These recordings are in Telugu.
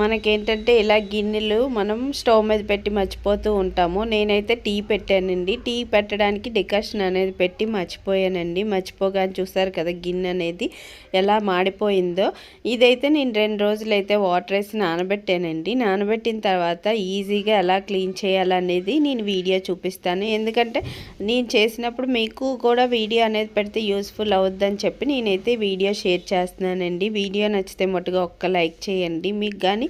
మనకేంటంటే ఇలా గిన్నెలు మనం స్టవ్ మీద పెట్టి మర్చిపోతూ ఉంటాము. నేనైతే టీ పెట్టానండి. టీ పెట్టడానికి డికాషన్ అనేది పెట్టి మర్చిపోయానండి. మర్చిపోగానే చూసారు కదా గిన్నె అనేది ఎలా మాడిపోయిందో. ఇదైతే నేను రెండు రోజులైతే వాటర్ వేసి నానబెట్టానండి. నానబెట్టిన తర్వాత ఈజీగా ఎలా క్లీన్ చేయాలనేది నేను వీడియో చూపిస్తాను. ఎందుకంటే నేను చేసినప్పుడు మీకు కూడా వీడియో అనేది పెడితే యూస్ఫుల్ అవుద్దని చెప్పి నేనైతే వీడియో షేర్ చేస్తున్నానండి. వీడియో నచ్చితే మట్టుగా ఒక్క లైక్ చేయండి. మీకు కానీ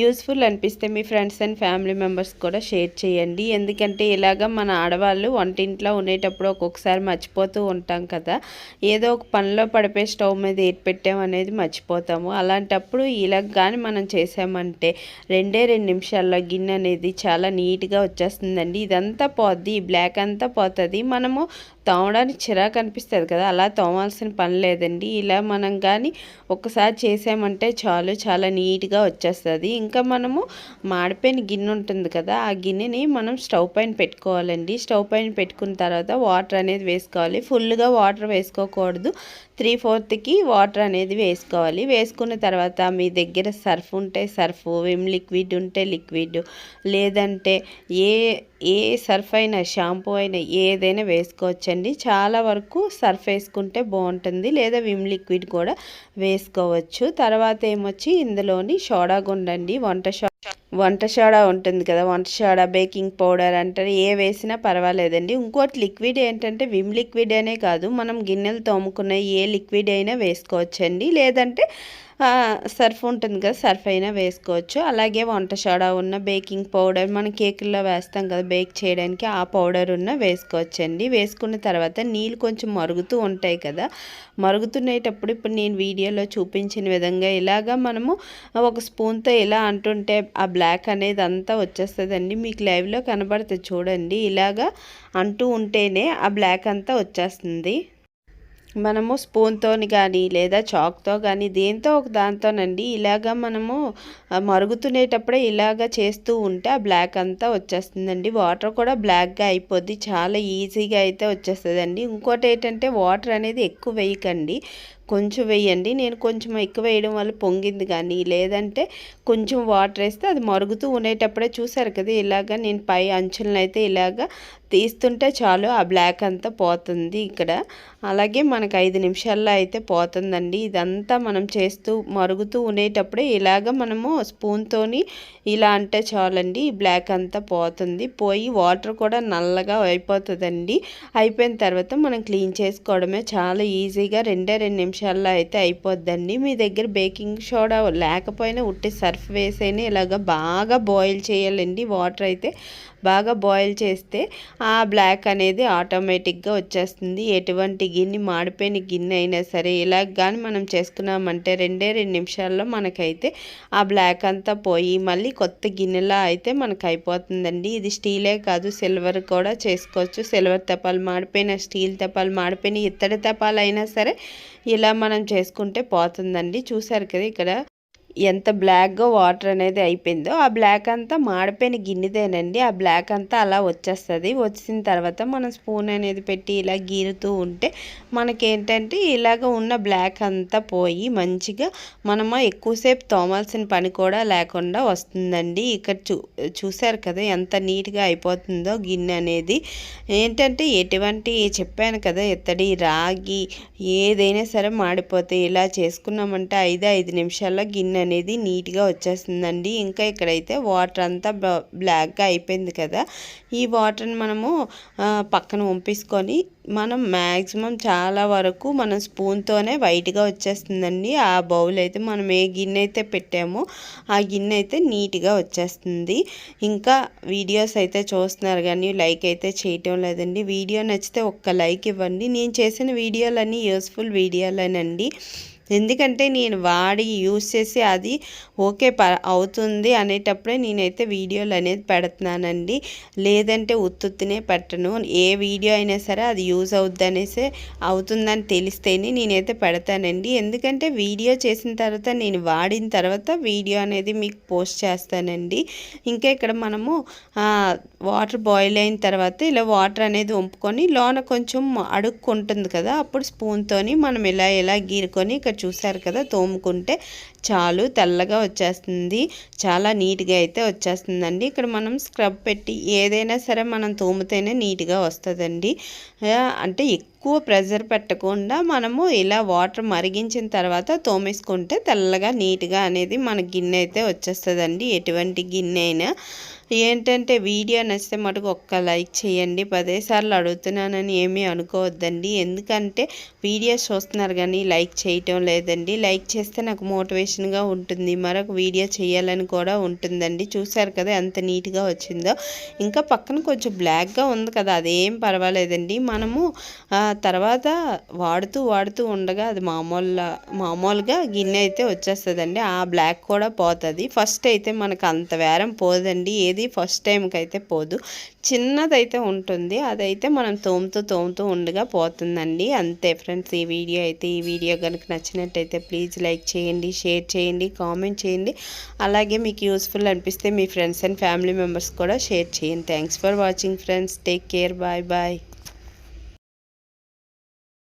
యూస్ఫుల్ అనిపిస్తే మీ ఫ్రెండ్స్ అండ్ ఫ్యామిలీ మెంబర్స్ కూడా షేర్ చేయండి. ఎందుకంటే ఇలాగ మన ఆడవాళ్ళు వంటింట్లో ఉండేటప్పుడు ఒక్కొక్కసారి మర్చిపోతూ ఉంటాం కదా. ఏదో ఒక పనిలో పడిపోయి స్టవ్ మీద ఏర్పెట్టాం అనేది మర్చిపోతాము. అలాంటప్పుడు ఇలాగ కానీ మనం చేసామంటే రెండే రెండు నిమిషాల్లో గిన్నె అనేది చాలా నీట్గా వచ్చేస్తుందండి. ఇదంతా పోద్ది బ్లాక్ అంతా పోతుంది. మనము తోమడానికి చిరాకు అనిపిస్తుంది కదా అలా తోమాల్సిన పని లేదండి. ఇలా మనం కానీ ఒకసారి చేసామంటే చాలు చాలా నీట్గా వచ్చేస్తుంది. ఇంకా మనము మాడిపోయిన గిన్నె ఉంటుంది కదా ఆ గిన్నెని మనం స్టవ్ పైన పెట్టుకోవాలండి. స్టవ్ పైన పెట్టుకున్న తర్వాత వాటర్ అనేది వేసుకోవాలి. ఫుల్గా వాటర్ వేసుకోకూడదు. త్రీ ఫోర్త్కి వాటర్ అనేది వేసుకోవాలి. వేసుకున్న తర్వాత మీ దగ్గర సర్ఫ్ ఉంటే సర్ఫ్ విమ్ లిక్విడ్ ఉంటే లిక్విడ్ లేదంటే ఏ ఏ సర్ఫ్ అయినా షాంపూ అయినా ఏదైనా వేసుకోవచ్చండి. చాలా వరకు సర్ఫ్ వేసుకుంటే బాగుంటుంది. లేదా విమ్ లిక్విడ్ కూడా వేసుకోవచ్చు. తర్వాత ఏమొచ్చి ఇందులోని సోడా గుండండి వంట వంటశాడ వంట ఉంటుంది కదా వంట బేకింగ్ పౌడర్ అంటారు ఏ వేసినా పర్వాలేదండి. ఇంకోటి లిక్విడ్ ఏంటంటే విమ్ లిక్విడ్ అనే కాదు మనం గిన్నెలు తోముకున్న ఏ లిక్విడ్ అయినా వేసుకోవచ్చండి. లేదంటే సర్ఫ్ ఉంటుంది కదా సర్ఫ్ అయినా వేసుకోవచ్చు. అలాగే వంట సోడా ఉన్న బేకింగ్ పౌడర్ మన కేకుల్లో వేస్తాం కదా బేక్ చేయడానికి ఆ పౌడర్ ఉన్న వేసుకోవచ్చండి. వేసుకున్న తర్వాత నీళ్ళు కొంచెం మరుగుతూ ఉంటాయి కదా మరుగుతునేటప్పుడు ఇప్పుడు నేను వీడియోలో చూపించిన విధంగా ఇలాగా మనము ఒక స్పూన్తో ఇలా అంటుంటే ఆ బ్లాక్ అనేది అంతా వచ్చేస్తుందండి. మీకు లైవ్లో కనబడుతుంది చూడండి ఇలాగా అంటూ ఉంటేనే ఆ బ్లాక్ అంతా వచ్చేస్తుంది. మనము స్పూన్తో కానీ లేదా చాక్తో కానీ దేంతో ఒక దాంతోనండి ఇలాగ మనము మరుగుతునేటప్పుడే ఇలాగ చేస్తూ ఉంటే ఆ బ్లాక్ అంతా వచ్చేస్తుందండి. వాటర్ కూడా బ్లాక్గా అయిపోద్ది. చాలా ఈజీగా అయితే వచ్చేస్తుందండి. ఇంకోటి ఏంటంటే వాటర్ అనేది ఎక్కువ వేయకండి. కొంచెం వేయండి. నేను కొంచెం ఎక్కువ వేయడం వల్ల పొంగింది కానీ లేదంటే కొంచెం వాటర్ వేస్తే అది మరుగుతూ ఉండేటప్పుడే చూసారు కదా ఇలాగ నేను పై అంచులను అయితే ఇలాగ తీస్తుంటే చాలు ఆ బ్లాక్ అంతా పోతుంది ఇక్కడ. అలాగే మనకు ఐదు నిమిషాల్లో అయితే పోతుందండి. ఇదంతా మనం చేస్తూ మరుగుతూ ఉండేటప్పుడే ఇలాగ మనము స్పూన్తోని ఇలా అంటే చాలండి ఈ బ్లాక్ అంతా పోతుంది. పోయి వాటర్ కూడా నల్లగా అయిపోతుందండి. అయిపోయిన తర్వాత మనం క్లీన్ చేసుకోవడమే చాలా ఈజీగా రెండే రెండు నిమిషాల్లో అయితే అయిపోద్దండి. మీ దగ్గర బేకింగ్ సోడా లేకపోయినా ఉట్టి సర్ఫ్ వేసైనా ఇలాగ బాగా బాయిల్ చేయాలండి. వాటర్ అయితే బాగా బాయిల్ చేస్తే ఆ బ్లాక్ అనేది ఆటోమేటిక్గా వచ్చేస్తుంది. ఎటువంటి గిన్నె మాడిపోయిన గిన్నె అయినా సరే ఇలా కానీ మనం చేసుకున్నామంటే రెండే రెండు నిమిషాల్లో మనకైతే ఆ బ్లాక్ అంతా పోయి మళ్ళీ కొత్త గిన్నెలా అయితే మనకు అయిపోతుందండి ఇది స్టీలే కాదు సిల్వర్ కూడా చేసుకోవచ్చు. సిల్వర్ తపాలు మాడిపోయిన స్టీల్ తపాలు మాడిపోయిన ఇత్తడి తపాలు అయినా సరే ఇలా మనం చేసుకుంటే పోతుందండి. చూసారు కదా ఇక్కడ ఎంత బ్లాక్గా వాటర్ అనేది అయిపోయిందో ఆ బ్లాక్ అంతా మాడిపోయిన గిన్నెదేనండి. ఆ బ్లాక్ అంతా అలా వచ్చేస్తుంది. వచ్చిన తర్వాత మనం స్పూన్ అనేది పెట్టి ఇలా గీరుతూ ఉంటే మనకేంటంటే ఇలాగ ఉన్న బ్లాక్ అంతా పోయి మంచిగా మనము ఎక్కువసేపు తోమాల్సిన పని కూడా లేకుండా వస్తుందండి. ఇక్కడ చూ చూశారు కదా ఎంత నీట్గా అయిపోతుందో గిన్నె అనేది. ఏంటంటే ఎటువంటి చెప్పాను కదా ఎత్తడి రాగి ఏదైనా సరే మాడిపోతే ఇలా చేసుకున్నామంటే ఐదు ఐదు నిమిషాల్లో గిన్నె అనేది నీట్గా వచ్చేస్తుందండి. ఇంకా ఇక్కడైతే వాటర్ అంతా బ్లాక్గా అయిపోయింది కదా. ఈ వాటర్ని మనము పక్కన వంపేసుకొని మనం మ్యాక్సిమం చాలా వరకు మనం స్పూన్తోనే వైట్గా వచ్చేస్తుందండి. ఆ బౌల్ అయితే మనం ఏ గిన్నె అయితే పెట్టామో ఆ గిన్నె అయితే నీట్గా వచ్చేస్తుంది. ఇంకా వీడియోస్ అయితే చూస్తున్నారు కానీ లైక్ అయితే చేయటం లేదండి. వీడియో నచ్చితే ఒక్క లైక్ ఇవ్వండి. నేను చేసిన వీడియోలన్నీ యూస్ఫుల్ వీడియోలేనండి. ఎందుకంటే నేను వాడి యూస్ చేసి అది ఓకే ప అవుతుంది అనేటప్పుడే నేనైతే వీడియోలు అనేది పెడుతున్నానండి. లేదంటే ఉత్తుత్తినే పెట్టను. ఏ వీడియో అయినా సరే అది యూజ్ అవుద్ది అనేసి అవుతుందని తెలిస్తేనే నేనైతే పెడతానండి. ఎందుకంటే వీడియో చేసిన తర్వాత నేను వాడిన తర్వాత వీడియో అనేది మీకు పోస్ట్ చేస్తానండి. ఇంకా ఇక్కడ మనము వాటర్ బాయిల్ అయిన తర్వాత ఇలా వాటర్ అనేది వంపుకొని లోన కొంచెం అడుక్కుంటుంది కదా అప్పుడు స్పూన్తోని మనం ఇలా ఇలా గీరుకొని ఇక్కడ చూశారు కదా తోముకుంటే. చాలు తెల్లగా వచ్చేస్తుంది. చాలా నీట్గా అయితే వచ్చేస్తుందండి. ఇక్కడ మనం స్క్రబ్ పెట్టి ఏదైనా సరే మనం తోమితేనే నీట్గా వస్తుందండి. అంటే ఎక్కువ ప్రెజర్ పెట్టకుండా మనము ఇలా వాటర్ మరిగించిన తర్వాత తోమేసుకుంటే తెల్లగా నీట్గా అనేది మన గిన్నె అయితే వచ్చేస్తుందండి. ఎటువంటి గిన్నె అయినా. ఏంటంటే వీడియో నచ్చితే మటుకు ఒక్క లైక్ చేయండి. పదేసార్లు అడుగుతున్నానని ఏమీ అనుకోవద్దండి. ఎందుకంటే వీడియోస్ చూస్తున్నారు కానీ లైక్ చేయటం లేదండి. లైక్ చేస్తే నాకు మోటివేషన్ మోటివేషన్గా ఉంటుంది. మరొక వీడియో చేయాలని కూడా ఉంటుందండి. చూసారు కదా ఎంత నీట్గా వచ్చిందో. ఇంకా పక్కన కొంచెం బ్లాక్గా ఉంది కదా అదేం పర్వాలేదండి. మనము తర్వాత వాడుతూ వాడుతూ ఉండగా అది మామూలు మామూలుగా గిన్నె అయితే వచ్చేస్తుందండి. ఆ బ్లాక్ కూడా పోతుంది. ఫస్ట్ అయితే మనకు అంత వేరం పోదండి. ఏది ఫస్ట్ టైంకి అయితే పోదు. చిన్నదైతే ఉంటుంది. అదైతే మనం తోముతూ తోముతూ ఉండగా పోతుందండి. అంతే ఫ్రెండ్స్ ఈ వీడియో అయితే ఈ వీడియో కనుక నచ్చినట్టయితే ప్లీజ్ లైక్ చేయండి షేర్ షేర్ చేయండి కామెంట్ చేయండి. అలాగే మీకు యూస్ఫుల్ అనిపిస్తే మీ ఫ్రెండ్స్ అండ్ ఫ్యామిలీ మెంబర్స్ కూడా షేర్ చేయండి. Thanks for watching friends take care bye bye